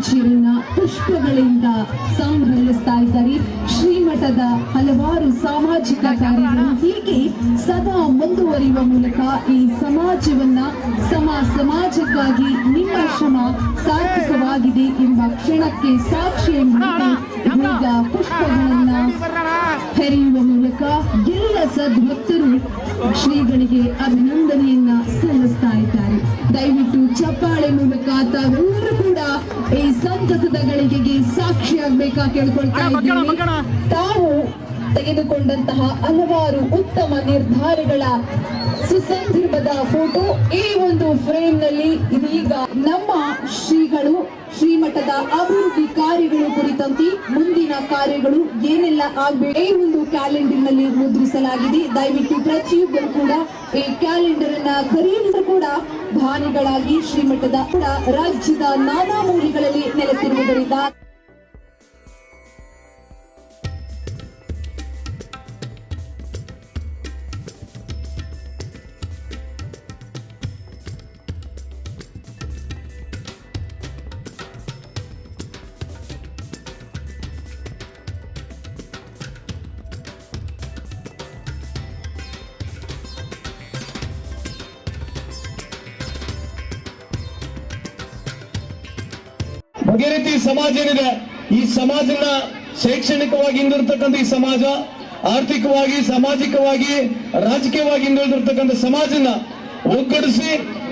ಪುಷ್ಪಗಳಿಂದ ಸಂಭ್ರಮಿಸ್ತಾ ಇದ್ದಾರೆ. ಶ್ರೀಮಠದ ಹಲವಾರು ಸಾಮಾಜಿಕ ಕಾರ್ಯಗಳು ಹೀಗೆ ಸದಾ ಮುಂದುವರಿಯುವ ಮೂಲಕ ಈ ಸಮಾಜವನ್ನ ಸಮ ಸಮಾಜಕ್ಕಾಗಿ ನಿಮ್ಮ ಶ್ರಮ ಸಾರ್ಥಕವಾಗಿದೆ ಎಂಬ ಕ್ಷಣಕ್ಕೆ ಸಾಕ್ಷಿ ಈಗ ಪುಷ್ಪಗಳನ್ನ ಹೆರೆಯುವ ಮೂಲಕ ಎಲ್ಲ ಸದ್ಭಕ್ತರು ಶ್ರೀಗಳಿಗೆ ಅಭಿನಂದನೆಯನ್ನ ಸಲ್ಲಿಸ್ತಾ ಇದ್ದಾರೆ. ದಯವಿಟ್ಟು ಚಪ್ಪಾಳೆ ಮೂಲಕ ತಾವೆಲ್ಲರೂ ಕೂಡ ಈ ಸಂತಸದ ಗಳಿಗೆಗೆ ಸಾಕ್ಷಿಯಾಗಬೇಕಾ ಕೇಳ್ಕೊಳ್ತಾ ಇದ್ದೀವಿ ತಾವು ತೆಗೆದುಕೊಂಡಂತಹ ಹಲವಾರು ಉತ್ತಮ ನಿರ್ಧಾರಗಳ ಸುಸಂದರ್ಭದ ಫೋಟೋ ಈ ಒಂದು ಫ್ರೇಮ್ನಲ್ಲಿ ಇದೀಗ ನಮ್ಮ ಶ್ರೀಗಳು ಶ್ರೀಮಠದ ಅಭಿವೃದ್ಧಿ ಕಾರ್ಯಗಳು ಕುರಿತಂತೆ ಕಾರ್ಯಗಳು ಏನೆಲ್ಲ ಆಗಬೇಕು ಈ ಒಂದು ಕ್ಯಾಲೆಂಡರ್ನಲ್ಲಿ ಮುದ್ರಿಸಲಾಗಿದೆ. ದಯವಿಟ್ಟು ಪ್ರತಿಯೊಬ್ಬರು ಕೂಡ ಈ ಕ್ಯಾಲೆಂಡರ್ ಅನ್ನ ಖರೀದಿಸ ಕೂಡ ಭಾನಿಗಳಾಗಿ ಶ್ರೀಮಠದ ಕೂಡ ರಾಜ್ಯದ ನಾನಾ ಮೂಲೆಗಳಲ್ಲಿ ನೆಲೆಸಿರುವುದರಿಂದ ಅದೇ ರೀತಿ ಸಮಾಜ ಏನಿದೆ, ಈ ಸಮಾಜನ ಶೈಕ್ಷಣಿಕವಾಗಿ ಹಿಂದಿರ್ತಕ್ಕಂಥ ಈ ಸಮಾಜ, ಆರ್ಥಿಕವಾಗಿ, ಸಾಮಾಜಿಕವಾಗಿ, ರಾಜಕೀಯವಾಗಿ ಹಿಂದುಳಿದಿರ್ತಕ್ಕಂಥ ಸಮಾಜನ ಒಗ್ಗಡಿಸಿ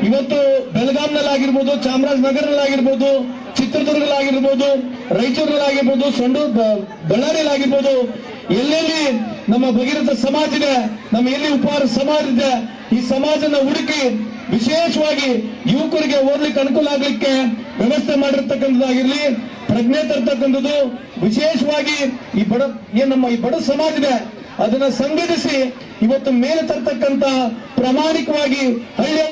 ಇವತ್ತು ಬೆಳಗಾಂನಲ್ಲಾಗಿರ್ಬೋದು ಚಾಮರಾಜನಗರದಲ್ಲಾಗಿರ್ಬೋದು ಚಿತ್ರದುರ್ಗದಲ್ಲಾಗಿರ್ಬೋದು, ರಾಯಚೂರಿನಲ್ಲಾಗಿರ್ಬೋದು, ಸಂಡೂರ್, ಬ- ಬಳ್ಳಾರಿಯಲ್ಲಾಗಿರ್ಬೋದು, ಎಲ್ಲೆಲ್ಲಿ ನಮ್ಮ ಭಗೀರಥ ಸಮಾಜ ಇದೆ, ನಮ್ಮ ಎಲ್ಲಿ ಉಪಹಾರ ಸಮಾಜ ಇದೆ ಈ ಸಮಾಜನ ಹುಡುಕಿ ವಿಶೇಷವಾಗಿ ಯುವಕರಿಗೆ ಓದ್ಲಿಕ್ಕೆ ಅನುಕೂಲ ಆಗ್ಲಿಕ್ಕೆ ವ್ಯವಸ್ಥೆ ಮಾಡಿರ್ತಕ್ಕಂಥದ್ದಾಗಿರ್ಲಿ, ಪ್ರಜ್ಞೆ ತರ್ತಕ್ಕಂಥದ್ದು, ವಿಶೇಷವಾಗಿ ಈ ಬಡ ಏನ್ ನಮ್ಮ ಈ ಬಡ ಸಮಾಜ ಇದೆ ಅದನ್ನ ಸಂಘಟಿಸಿ ಇವತ್ತು ಮೇಲೆ ತರ್ತಕ್ಕಂತ ಪ್ರಾಮಾಣಿಕವಾಗಿ ಹಳ್ಳಿ